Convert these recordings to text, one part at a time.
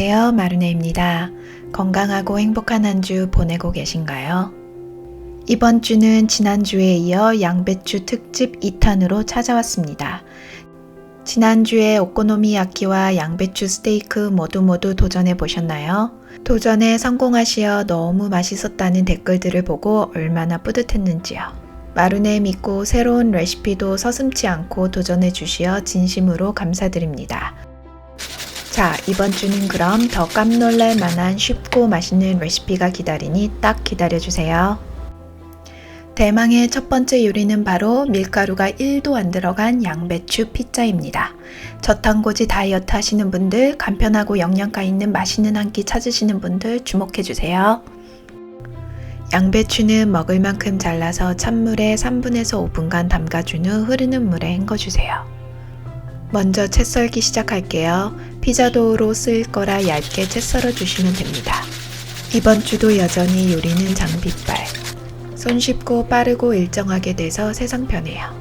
안녕하세요. 마루네입니다. 건강하고 행복한 한 주 보내고 계신가요? 이번 주는 지난주에 이어 양배추 특집 2탄으로 찾아왔습니다. 지난주에 오코노미야키와 양배추 스테이크 모두 모두 도전해 보셨나요? 도전에 성공하시어 너무 맛있었다는 댓글들을 보고 얼마나 뿌듯했는지요. 마루네 믿고 새로운 레시피도 서슴지 않고 도전해 주시어 진심으로 감사드립니다. 자, 이번 주는 그럼 더 깜놀랄 만한 쉽고 맛있는 레시피가 기다리니 딱 기다려주세요. 대망의 첫 번째 요리는 바로 밀가루가 1도 안 들어간 양배추 피자입니다. 저탄고지 다이어트 하시는 분들, 간편하고 영양가 있는 맛있는 한 끼 찾으시는 분들 주목해주세요. 양배추는 먹을 만큼 잘라서 찬물에 3분에서 5분간 담가준 후 흐르는 물에 헹궈주세요. 먼저 채 썰기 시작할게요. 피자 도우로 쓸 거라 얇게 채 썰어 주시면 됩니다. 이번 주도 여전히 요리는 장비빨. 손쉽고 빠르고 일정하게 돼서 세상 편해요.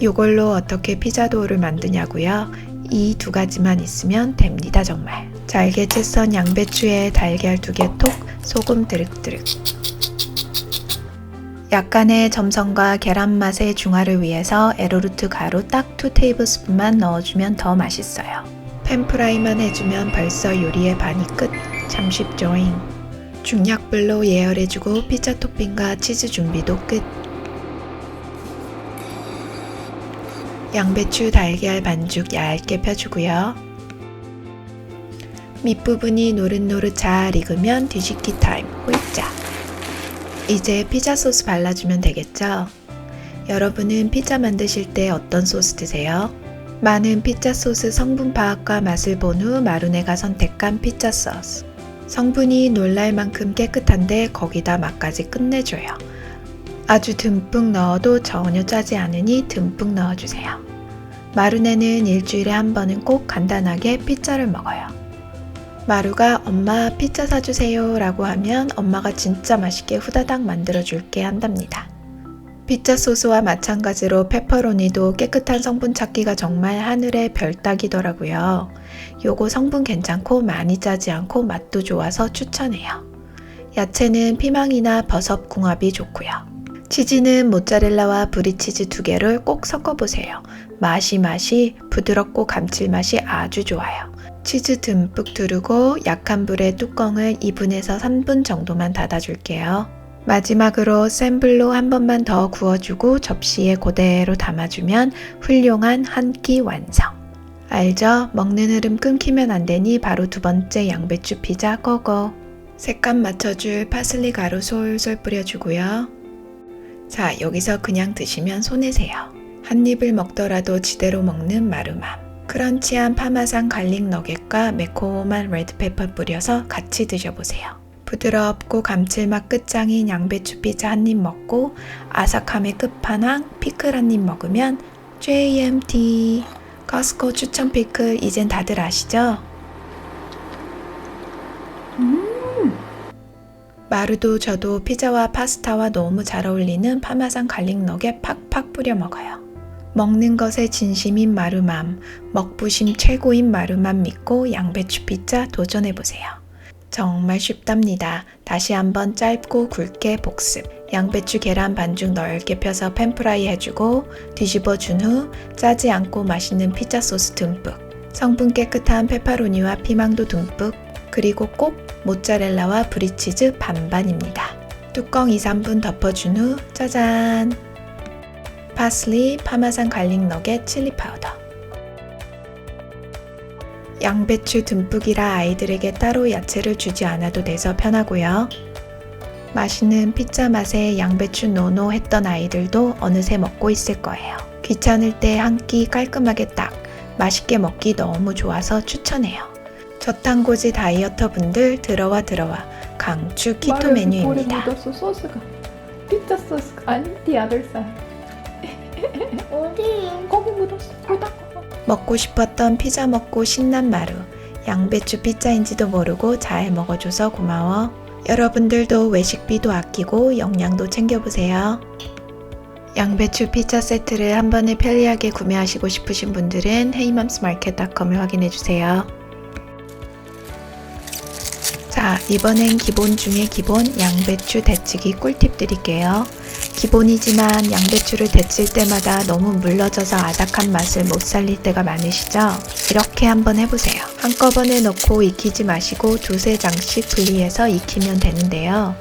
이걸로 어떻게 피자 도우를 만드냐고요? 이 두 가지만 있으면 됩니다, 정말. 잘게 채 썬 양배추에 달걀 두 개 톡, 소금 드륵드륵. 약간의 점성과 계란 맛의 중화를 위해서 에로루트 가루 딱 2테이블스푼만 넣어주면 더 맛있어요. 팬프라이만 해주면 벌써 요리의 반이 끝. 참 쉽죠잉. 중약불로 예열해주고 피자 토핑과 치즈 준비도 끝. 양배추 달걀 반죽 얇게 펴주고요. 밑부분이 노릇노릇 잘 익으면 뒤집기 타임 홀짝. 이제 피자 소스 발라주면 되겠죠? 여러분은 피자 만드실 때 어떤 소스 드세요? 많은 피자 소스 성분 파악과 맛을 본 후 마루네가 선택한 피자 소스. 성분이 놀랄 만큼 깨끗한데 거기다 맛까지 끝내줘요. 아주 듬뿍 넣어도 전혀 짜지 않으니 듬뿍 넣어주세요. 마루네는 일주일에 한 번은 꼭 간단하게 피자를 먹어요. 마루가 엄마 피자 사주세요 라고 하면 엄마가 진짜 맛있게 후다닥 만들어줄게 한답니다. 피자 소스와 마찬가지로 페퍼로니도 깨끗한 성분 찾기가 정말 하늘의 별 따기더라고요. 요거 성분 괜찮고 많이 짜지 않고 맛도 좋아서 추천해요. 야채는 피망이나 버섯 궁합이 좋고요. 치즈는 모짜렐라와 브리치즈 두 개를 꼭 섞어보세요. 맛이 맛이 부드럽고 감칠맛이 아주 좋아요. 치즈 듬뿍 두르고 약한 불에 뚜껑을 2분에서 3분 정도만 닫아줄게요. 마지막으로 센 불로 한 번만 더 구워주고 접시에 그대로 담아주면 훌륭한 한 끼 완성. 알죠? 먹는 흐름 끊기면 안 되니 바로 두 번째 양배추 피자 고고. 색감 맞춰줄 파슬리 가루 솔솔 뿌려주고요. 자, 여기서 그냥 드시면 손해세요. 한 입을 먹더라도 지대로 먹는 마루맘. 크런치한 파마산 갈릭 너겟과 매콤한 레드페퍼 뿌려서 같이 드셔보세요. 부드럽고 감칠맛 끝장인 양배추 피자 한 입 먹고 아삭함의 끝판왕 피클 한 입 먹으면 JMT 커스코 추천 피클 이젠 다들 아시죠? 마루도 저도 피자와 파스타와 너무 잘 어울리는 파마산 갈릭 너겟 팍팍 뿌려 먹어요. 먹는 것에 진심인 마루맘, 먹부심 최고인 마루맘 믿고 양배추 피자 도전해보세요. 정말 쉽답니다. 다시 한번 짧고 굵게 복습. 양배추 계란 반죽 넓게 펴서 팬프라이 해주고 뒤집어 준 후 짜지 않고 맛있는 피자 소스 듬뿍. 성분 깨끗한 페퍼로니와 피망도 듬뿍. 그리고 꼭 모짜렐라와 브리치즈 반반입니다. 뚜껑 2, 3분 덮어준 후 짜잔! 파슬리, 파마산 갈릭 너겟, 칠리 파우더. 양배추 듬뿍이라 아이들에게 따로 야채를 주지 않아도 돼서 편하고요. 맛있는 피자 맛에 양배추 노노 했던 아이들도 어느새 먹고 있을 거예요. 귀찮을 때 한 끼 깔끔하게 딱 맛있게 먹기 너무 좋아서 추천해요. 저탄고지 다이어터 분들 들어와 들어와 강추 키토 메뉴입니다. 소스가 피자 소스가 아니 the other side 어디? 거기 묻었어 거기다 먹고 싶었던 피자 먹고 신난 마루. 양배추 피자인지도 모르고 잘 먹어줘서 고마워. 여러분들도 외식비도 아끼고 영양도 챙겨보세요. 양배추 피자 세트를 한 번에 편리하게 구매하시고 싶으신 분들은 헤이맘스마켓닷컴을 확인해주세요. 자, 이번엔 기본 중에 기본 양배추 데치기 꿀팁 드릴게요. 기본이지만 양배추를 데칠 때마다 너무 물러져서 아삭한 맛을 못 살릴 때가 많으시죠? 이렇게 한번 해보세요. 한꺼번에 넣고 익히지 마시고 두세 장씩 분리해서 익히면 되는데요.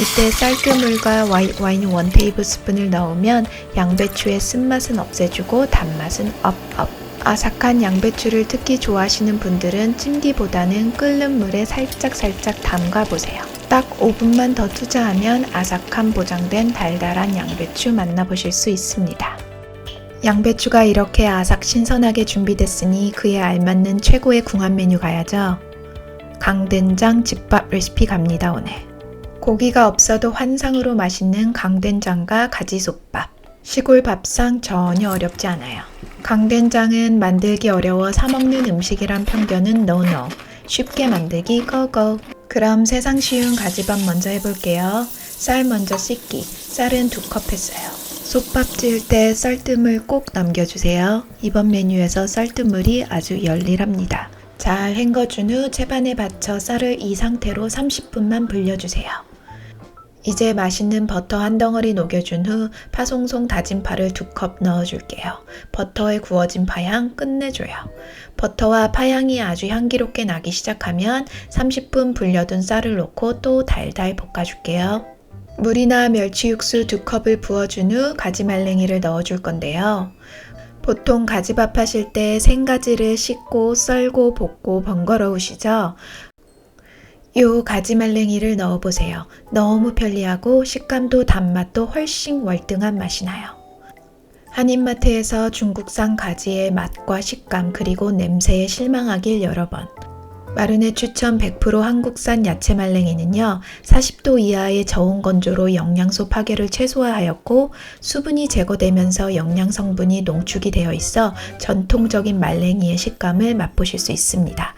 이때 쌀뜨물과 와인 원 테이블 스푼을 넣으면 양배추의 쓴맛은 없애주고 단맛은 업업. 아삭한 양배추를 특히 좋아하시는 분들은 찜기보다는 끓는 물에 살짝살짝 담가 보세요. 딱 5분만 더 투자하면 아삭함 보장된 달달한 양배추 만나보실 수 있습니다. 양배추가 이렇게 아삭 신선하게 준비됐으니 그에 알맞는 최고의 궁합 메뉴 가야죠. 강된장 집밥 레시피 갑니다 오늘. 고기가 없어도 환상으로 맛있는 강된장과 가지솥밥. 시골 밥상 전혀 어렵지 않아요. 강된장은 만들기 어려워 사먹는 음식이란 편견은 노노. 쉽게 만들기 고고. 그럼 세상 쉬운 가지밥 먼저 해볼게요. 쌀 먼저 씻기. 쌀은 두 컵 했어요. 솥밥 지을 때 쌀뜨물 꼭 남겨주세요. 이번 메뉴에서 쌀뜨물이 아주 열일합니다. 잘 헹궈준 후 채반에 받쳐 쌀을 이 상태로 30분만 불려주세요. 이제 맛있는 버터 한 덩어리 녹여준 후 파송송 다진 파를 두 컵 넣어줄게요. 버터에 구워진 파향 끝내줘요. 버터와 파향이 아주 향기롭게 나기 시작하면 30분 불려둔 쌀을 넣고 또 달달 볶아줄게요. 물이나 멸치 육수 두 컵을 부어준 후 가지 말랭이를 넣어줄 건데요. 보통 가지밥 하실 때 생가지를 씻고 썰고 볶고 번거로우시죠? 요 가지 말랭이를 넣어보세요. 너무 편리하고 식감도 단맛도 훨씬 월등한 맛이 나요. 한인마트에서 중국산 가지의 맛과 식감 그리고 냄새에 실망하길 여러 번. 마른의 추천 100% 한국산 야채 말랭이는요, 40도 이하의 저온 건조로 영양소 파괴를 최소화하였고, 수분이 제거되면서 영양 성분이 농축이 되어 있어 전통적인 말랭이의 식감을 맛보실 수 있습니다.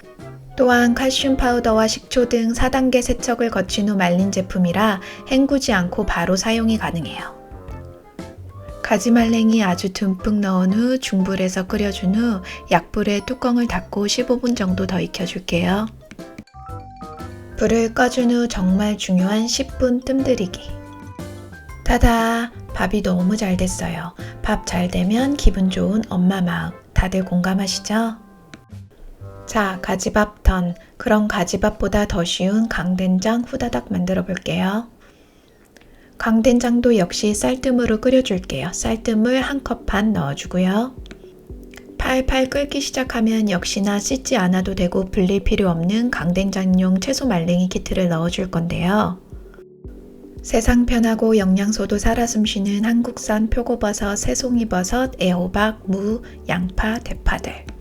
또한 칼슘 파우더와 식초 등 4단계 세척을 거친 후 말린 제품이라 헹구지 않고 바로 사용이 가능해요. 가지말랭이 아주 듬뿍 넣은 후 중불에서 끓여준 후 약불에 뚜껑을 닫고 15분 정도 더 익혀줄게요. 불을 꺼준 후 정말 중요한 10분 뜸들이기. 타다! 밥이 너무 잘 됐어요. 밥 잘 되면 기분 좋은 엄마 마음. 다들 공감하시죠? 자, 가지밥 턴. 그럼 가지밥보다 더 쉬운 강된장 후다닥 만들어 볼게요. 강된장도 역시 쌀뜨물로 끓여줄게요. 쌀뜨물 한 컵 반 넣어주고요. 팔팔 끓기 시작하면 역시나 씻지 않아도 되고 불릴 필요 없는 강된장용 채소 말랭이 키트를 넣어줄 건데요. 세상 편하고 영양소도 살아 숨쉬는 한국산 표고버섯, 새송이버섯, 애호박, 무, 양파, 대파들.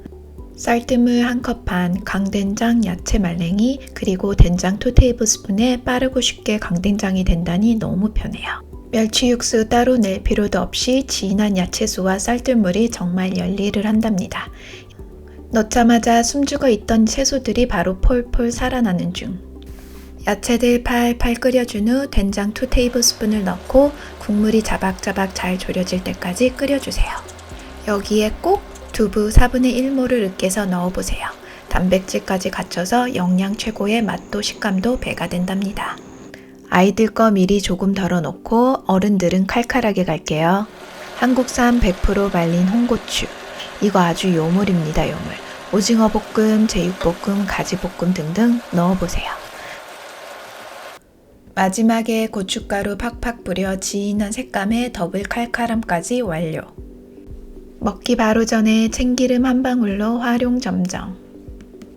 쌀뜨물 한 컵 반, 강된장, 야채 말랭이, 그리고 된장 2테이블스푼에 빠르고 쉽게 강된장이 된다니 너무 편해요. 멸치 육수 따로 낼 필요도 없이 진한 야채수와 쌀뜨물이 정말 열일을 한답니다. 넣자마자 숨죽어 있던 채소들이 바로 폴폴 살아나는 중. 야채들 팔팔 끓여준 후 된장 2테이블스푼을 넣고 국물이 자박자박 잘 졸여질 때까지 끓여주세요. 여기에 꼭 두부 4분의 1모를 으깨서 넣어보세요. 단백질까지 갖춰서 영양 최고의 맛도 식감도 배가 된답니다. 아이들 거 미리 조금 덜어놓고 어른들은 칼칼하게 갈게요. 한국산 100% 말린 홍고추. 이거 아주 요물입니다, 요물. 오징어 볶음, 제육볶음, 가지볶음 등등 넣어보세요. 마지막에 고춧가루 팍팍 뿌려 진한 색감의 더블 칼칼함까지 완료. 먹기 바로 전에 참기름 한 방울로 활용 점정.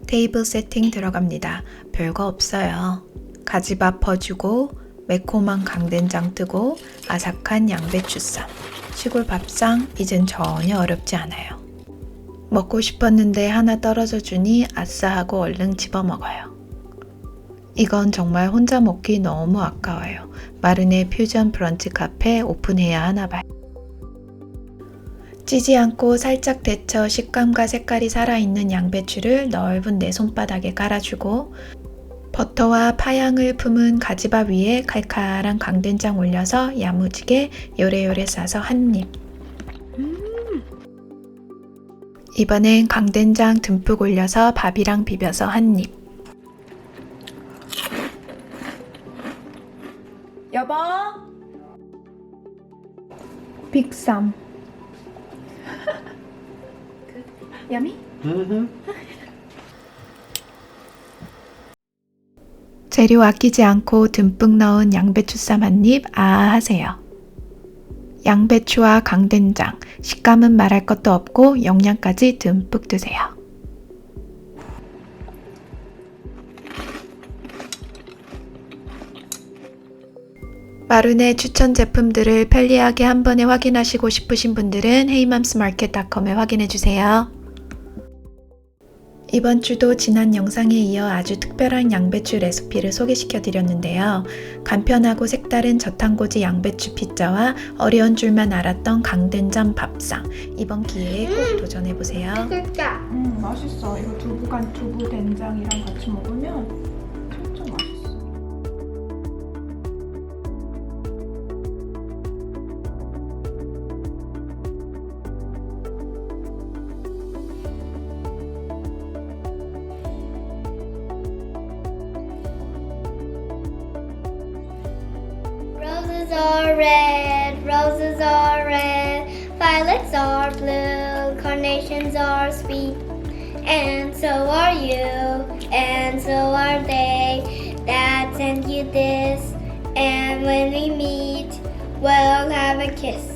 테이블 세팅 들어갑니다. 별거 없어요. 가지밥 퍼주고 매콤한 강된장 뜨고 아삭한 양배추쌈. 시골 밥상 이젠 전혀 어렵지 않아요. 먹고 싶었는데 하나 떨어져 주니 아싸 하고 얼른 집어 먹어요. 이건 정말 혼자 먹기 너무 아까워요. 마른의 퓨전 브런치 카페 오픈해야 하나 봐요. 찌지 않고 살짝 데쳐 식감과 색깔이 살아있는 양배추를 넓은 내 손바닥에 깔아주고 버터와 파향을 품은 가지밥 위에 칼칼한 강된장 올려서 야무지게 요래요래 싸서 한 입. 이번엔 강된장 듬뿍 올려서 밥이랑 비벼서 한 입. 여보. 빅쌈. Yummy? Mm-hmm. 재료 아끼지 않고 듬뿍 넣은 양배추쌈 한 입 아 하세요. 양배추와 강된장, 식감은 말할 것도 없고 영양까지 듬뿍 드세요. 마룬의 추천 제품들을 편리하게 한 번에 확인하시고 싶으신 분들은 헤이맘스마켓닷컴에 확인해 주세요. 이번 주도 지난 영상에 이어 아주 특별한 양배추 레시피를 소개시켜 드렸는데요. 간편하고 색다른 저탄고지 양배추 피자와 어려운 줄만 알았던 강된장 밥상. 이번 기회에 꼭 도전해 보세요. 진짜 음, 맛있어. 이거 두부간 두부 된장이랑 같이 먹으면 roses are red, violets are blue, carnations are sweet, and so are you, and so are they that send you this. And when we meet, we'll have a kiss.